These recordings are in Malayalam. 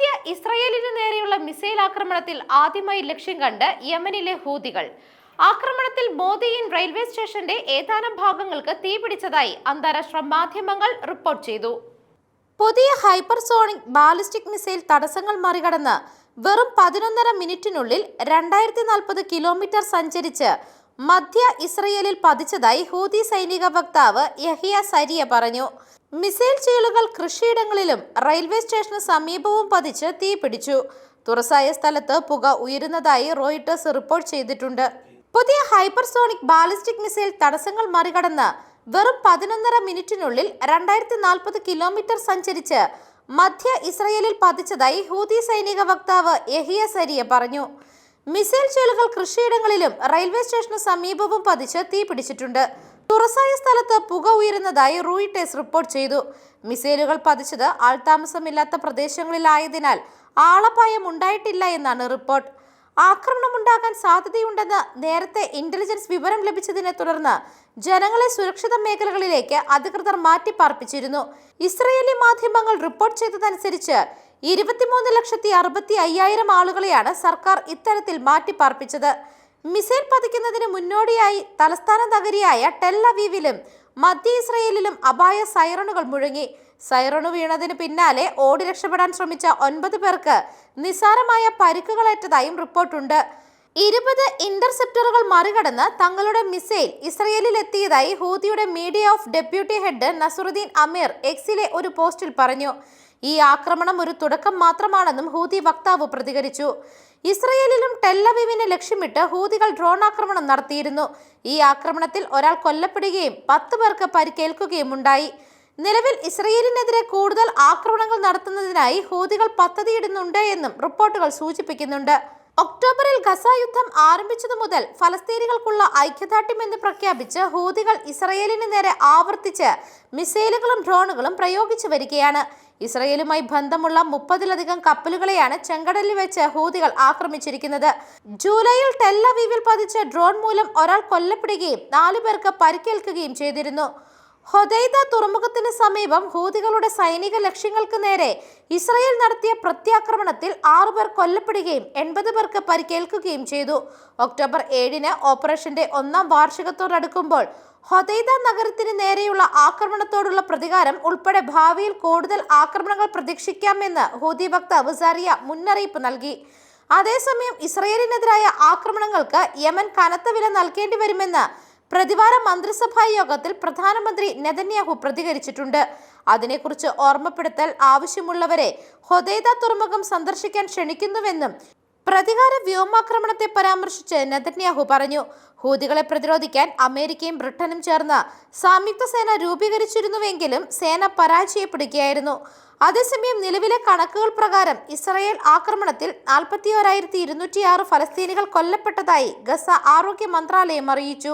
മധ്യ ഇസ്രയേലിന് നേരെയുള്ള മിസൈൽ ആക്രമണത്തിൽ ആദ്യമായി ലക്ഷ്യം കണ്ട് യമനിലെ ഹൂതികൾ. ആക്രമണത്തിൽ മോദിയിൻ റെയിൽവേ സ്റ്റേഷന്റെ ഏതാനും ഭാഗങ്ങൾക്ക് തീപിടിച്ചതായി അന്താരാഷ്ട്ര മാധ്യമങ്ങൾ റിപ്പോർട്ട് ചെയ്തു. പുതിയ ഹൈപ്പർസോണിക് ബാലിസ്റ്റിക് മിസൈൽ തടസ്സങ്ങൾ മറികടന്ന് വെറും പതിനൊന്നര മിനിറ്റിനുള്ളിൽ രണ്ടായിരത്തി നാൽപ്പത് കിലോമീറ്റർ സഞ്ചരിച്ച് മധ്യ ഇസ്രയേലിൽ പതിച്ചതായി ഹൂതി സൈനിക വക്താവ് യഹിയ സരിയ പറഞ്ഞു. മിസൈൽ ചീളുകൾ കൃഷിയിടങ്ങളിലും റെയിൽവേ സ്റ്റേഷന് സമീപവും പതിച്ച് തീപിടിച്ചു തുറസായ സ്ഥലത്ത് പുക ഉയരുന്നതായി റോയിട്ടേഴ്സ് റിപ്പോർട്ട് ചെയ്തിട്ടുണ്ട്. പുതിയ ഹൈപ്പർസോണിക് ബാലിസ്റ്റിക് മിസൈൽ തടസ്സങ്ങൾ മറികടന്ന് വെറും പതിനൊന്നര മിനിറ്റിനുള്ളിൽ രണ്ടായിരത്തി നാൽപ്പത് കിലോമീറ്റർ സഞ്ചരിച്ച് മധ്യ ഇസ്രയേലിൽ പതിച്ചതായി ഹൂതി സൈനിക വക്താവ് യഹിയ സരിയ പറഞ്ഞു. മിസൈൽ ചീളുകൾ കൃഷിയിടങ്ങളിലും റെയിൽവേ സ്റ്റേഷന് സമീപവും പതിച്ച് തീപിടിച്ചിട്ടുണ്ട് തുറസായ സ്ഥലത്ത് പുക ഉയരുന്നതായി റൂയിട്ടേഴ്സ് റിപ്പോർട്ട് ചെയ്തു. മിസൈലുകൾ പതിച്ചത് ആൾതാമസമില്ലാത്ത പ്രദേശങ്ങളിലായതിനാൽ ആളപായം ഉണ്ടായിട്ടില്ല എന്നാണ് റിപ്പോർട്ട്. ആക്രമണമുണ്ടാകാൻ സാധ്യതയുണ്ടെന്ന് നേരത്തെ ഇന്റലിജൻസ് വിവരം ലഭിച്ചതിനെ തുടർന്ന് ജനങ്ങളെ സുരക്ഷിത മേഖലകളിലേക്ക് അധികൃതർ മാറ്റിപ്പാർപ്പിച്ചിരുന്നു. ഇസ്രയേലി മാധ്യമങ്ങൾ റിപ്പോർട്ട് ചെയ്തതനുസരിച്ച് ഇരുപത്തിമൂന്ന് ലക്ഷത്തി അറുപത്തി അയ്യായിരം ആളുകളെയാണ് സർക്കാർ ഇത്തരത്തിൽ മാറ്റിപ്പാർപ്പിച്ചത്. മിസൈൽ പതിക്കുന്നതിന് മുന്നോടിയായി തലസ്ഥാന നഗരിയായ ടെൽ അവീവിലും മധ്യ ഇസ്രയേലിലും അപായ സൈറണുകൾ മുഴങ്ങി. സൈറണു വീണതിന് പിന്നാലെ ഓടി രക്ഷപ്പെടാൻ ശ്രമിച്ച ഒൻപത് പേർക്ക് നിസാരമായ പരിക്കുകളേറ്റതായും റിപ്പോർട്ടുണ്ട്. ഇരുപത് ഇന്റർസെപ്റ്ററുകൾ മറികടന്ന് തങ്ങളുടെ മിസൈൽ ഇസ്രയേലിൽ എത്തിയതായി ഹൂതിയുടെ media of deputy head Nasruddin Amir എക്സിലെ ഒരു പോസ്റ്റിൽ പറഞ്ഞു. ഈ ആക്രമണം ഒരു തുടക്കം മാത്രമാണെന്നും ഹൂതി വക്താവ് പ്രതികരിച്ചു. ഇസ്രയേലിലും ടെല്ലവിവിനെ ലക്ഷ്യമിട്ട് ഹൂതികൾ ഡ്രോൺ ആക്രമണം നടത്തിയിരുന്നു. ഈ ആക്രമണത്തിൽ ഒരാൾ കൊല്ലപ്പെടുകയും പത്ത് പേർക്ക് പരിക്കേൽക്കുകയും ഉണ്ടായി നിലവിൽ ഇസ്രയേലിനെതിരെ കൂടുതൽ ആക്രമണങ്ങൾ നടത്തുന്നതിനായി ഹൂതികൾ പദ്ധതിയിടുന്നുണ്ട് എന്നും റിപ്പോർട്ടുകൾ സൂചിപ്പിക്കുന്നുണ്ട്. ഒക്ടോബറിൽ ഗസ യുദ്ധം ആരംഭിച്ചതു മുതൽ ഫലസ്തീനികൾക്കുള്ള ഐക്യദാർഢ്യം എന്ന് പ്രഖ്യാപിച്ച് ഹൂതികൾ ഇസ്രയേലിന് നേരെ ആവർത്തിച്ച് മിസൈലുകളും ഡ്രോണുകളും പ്രയോഗിച്ചു വരികയാണ്. ഇസ്രയേലുമായി ബന്ധമുള്ള മുപ്പതിലധികം കപ്പലുകളെയാണ് ചെങ്കടലിൽ വെച്ച് ഹൂതികൾ ആക്രമിച്ചിരിക്കുന്നത്. ജൂലൈയിൽ ടെല്ലവീവിൽ പതിച്ച ഡ്രോൺ മൂലം ഒരാൾ കൊല്ലപ്പെടുകയും നാലു പേർക്ക് പരിക്കേൽക്കുകയും ചെയ്തിരുന്നു. ഹൊദൈദ തുറമുഖത്തിന് സമീപം ഹൂതികളുടെ സൈനിക ലക്ഷ്യങ്ങൾക്ക് നേരെ ഇസ്രായേൽ നടത്തിയ പ്രത്യാക്രമണത്തിൽ ആറുപേർ കൊല്ലപ്പെടുകയും എൺപത് പേർക്ക് പരിക്കേൽക്കുകയും ചെയ്തു. ഒക്ടോബർ ഏഴിന് ഓപ്പറേഷന്റെ ഒന്നാം വാർഷികത്തോടടുക്കുമ്പോൾ ഹൊദൈദ നഗരത്തിന് നേരെയുള്ള ആക്രമണത്തോടുള്ള പ്രതികാരം ഉൾപ്പെടെ ഭാവിയിൽ കൂടുതൽ ആക്രമണങ്ങൾ പ്രതീക്ഷിക്കാമെന്ന് ഹൂതി വക്താവ് സറിയ മുന്നറിയിപ്പ് നൽകി. അതേസമയം ഇസ്രയേലിനെതിരായ ആക്രമണങ്ങൾക്ക് യമൻ കനത്ത വില നൽകേണ്ടി വരുമെന്ന് പ്രതിവാര മന്ത്രിസഭാ യോഗത്തിൽ പ്രധാനമന്ത്രി നെതന്യാഹു പ്രതികരിച്ചിട്ടുണ്ട്. അതിനെക്കുറിച്ച് ഓർമ്മപ്പെടുത്തൽ ആവശ്യമുള്ളവരെ ഹൊദൈദ തുറമുഖം സന്ദർശിക്കാൻ ക്ഷണിക്കുന്നുവെന്നും പ്രതികാര വ്യോമാക്രമണത്തെ പരാമർശിച്ച് നെതന്യാഹു പറഞ്ഞു. ഹൂതികളെ പ്രതിരോധിക്കാൻ അമേരിക്കയും ബ്രിട്ടനും ചേർന്ന് സംയുക്ത സേന രൂപീകരിച്ചിരുന്നുവെങ്കിലും സേന പരാജയപ്പെടുകയായിരുന്നു. അതേസമയം നിലവിലെ കണക്കുകൾ പ്രകാരം ഇസ്രായേൽ ആക്രമണത്തിൽ നാൽപ്പത്തി ഒരായിരത്തി ഇരുന്നൂറ്റിയാറ് ഫലസ്തീനികൾ കൊല്ലപ്പെട്ടതായി ഗസ ആരോഗ്യ മന്ത്രാലയം അറിയിച്ചു.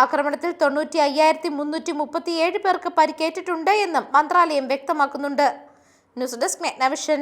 ആക്രമണത്തിൽ തൊണ്ണൂറ്റി അയ്യായിരത്തി മുന്നൂറ്റി മുപ്പത്തിയേഴ് പേർക്ക് പരിക്കേറ്റിട്ടുണ്ട് എന്നും മന്ത്രാലയം വ്യക്തമാക്കുന്നുണ്ട്. News desk മെഗ്നവിഷൻ